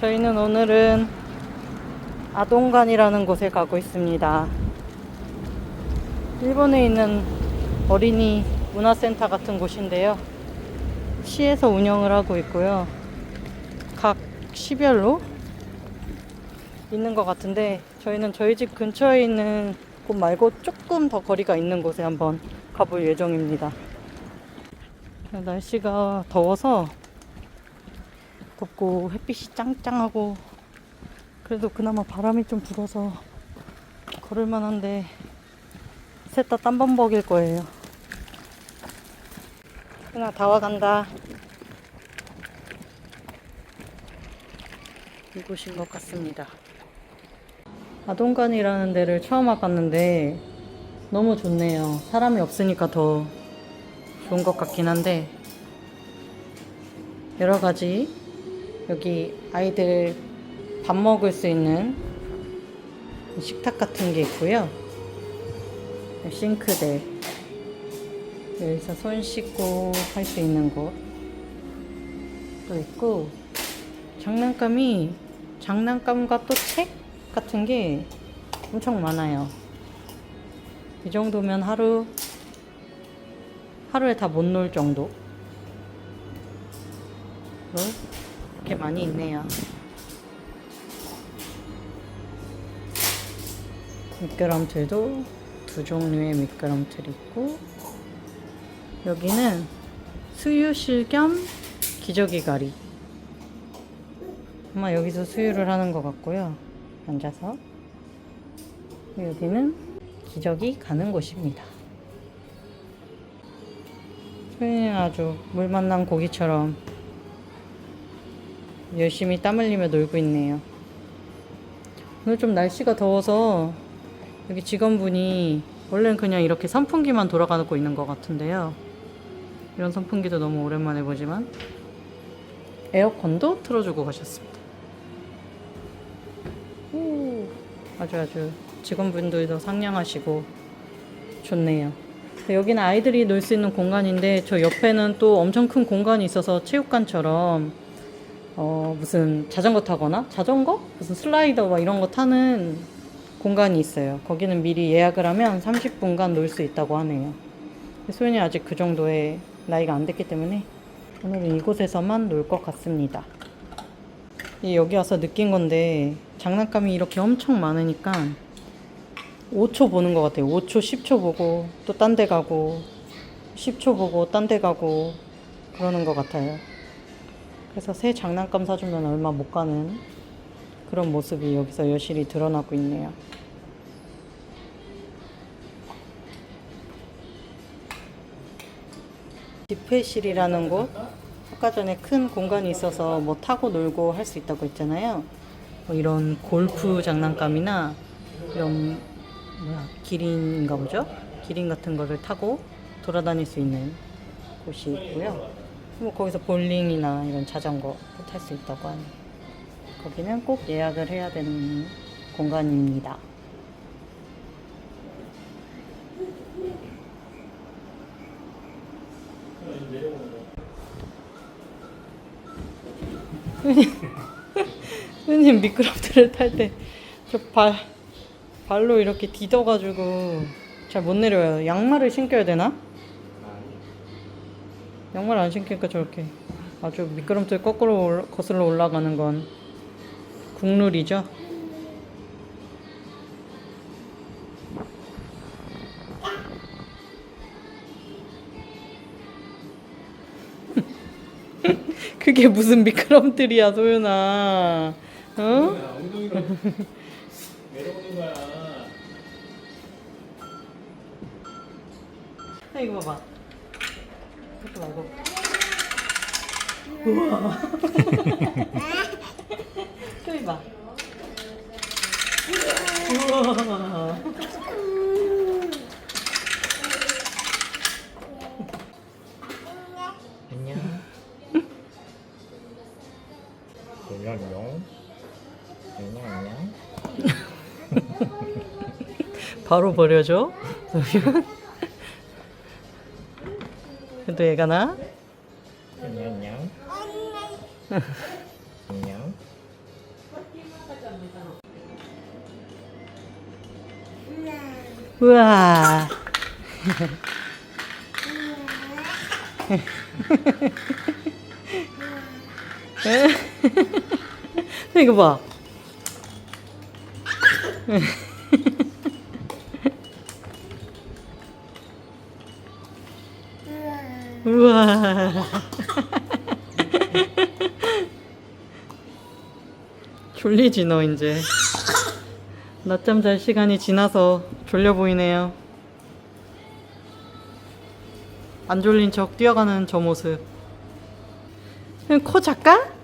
저희는 오늘은 아동관이라는 곳에 가고 있습니다. 일본에 있는 어린이 문화센터 같은 곳인데요. 시에서 운영을 하고 있고요. 각 시별로 있는 것 같은데 저희는 저희 집 근처에 있는 곳 말고 조금 더 거리가 있는 곳에 한번 가볼 예정입니다. 날씨가 더워서 덥고 햇빛이 짱짱하고 그래도 그나마 바람이 좀 불어서 걸을 만 한데 셋 다 땀범벅일 거예요. 그나 다 와간다. 이곳인 것 같습니다. 아동관이라는 데를 처음 와봤는데 너무 좋네요. 사람이 없으니까 더 좋은 것 같긴 한데 여러 가지 여기 아이들 밥 먹을 수 있는 식탁 같은 게 있고요. 싱크대 여기서 손 씻고 할 수 있는 곳도 있고 장난감이 장난감과 또 책 같은 게 엄청 많아요. 이 정도면 하루 하루에 다 못 놀 정도. 이렇게 많이 있네요. 미끄럼틀도 두 종류의 미끄럼틀 있고 여기는 수유실 겸 기저귀 가리. 아마 여기서 수유를 하는 것 같고요. 앉아서. 여기는 기저귀 가는 곳입니다. 소연이는 아주 물 만난 고기처럼 열심히 땀 흘리며 놀고 있네요 오늘 좀 날씨가 더워서 여기 직원분이 원래는 그냥 이렇게 선풍기만 돌아가고 있는 것 같은데요. 이런 선풍기도 너무 오랜만에 보지만 에어컨도 틀어주고 가셨습니다. 오, 아주 아주 직원분들도 상냥하시고 좋네요. 여기는 아이들이 놀 수 있는 공간인데 저 옆에는 또 엄청 큰 공간이 있어서 체육관처럼 어, 무슨 자전거 타거나 자전거 무슨 슬라이더 막 이런 거 타는 공간이 있어요. 거기는 미리 예약을 하면 30분간 놀 수 있다고 하네요. 소연이 아직 그 정도의 나이가 안 됐기 때문에 오늘은 이곳에서만 놀 것 같습니다. 이 여기 와서 느낀 건데 장난감이 이렇게 엄청 많으니까 5초 보는 것 같아요. 5초, 10초 보고 또 딴 데 가고 10초 보고 딴 데 가고 그러는 것 같아요. 그래서 새 장난감 사주면 얼마 못 가는 그런 모습이 여기서 여실히 드러나고 있네요. 집회실이라는 곳 아까 전에 큰 공간이 있어서 뭐 타고 놀고 할 수 있다고 했잖아요. 뭐 이런 골프 장난감이나 이런 뭐야 기린인가 보죠? 기린 같은 거를 타고 돌아다닐 수 있는 곳이 있고요. 뭐 거기서 볼링이나 이런 자전거 탈 수 있다고 하네요. 거기는 꼭 예약을 해야 되는 공간입니다. 선생님 미끄럼틀을 탈 때 저 발 발로 이렇게 디뎌가지고 잘 못 내려요. 양말을 신겨야 되나? 양말 안 신기니까 저렇게 아주 미끄럼틀 거꾸로 올라- 거슬러 올라가는 건 국룰이죠. 그게 무슨 미끄럼틀이야, 소윤아. 어? 아, 이거 봐봐. 이것도 말고. 우와. 소희 봐. 우와. 안녕. 안녕 안녕. 안녕 안녕. 바로 버려줘. 그래도 얘가 나? 안녕 안녕. 안녕. 우와. 이거 봐. 우와. 졸리지 너 이제. 낮잠 잘 시간이 지나서 졸려 보이네요. 안 졸린 척 뛰어가는 저 모습. 코 작가?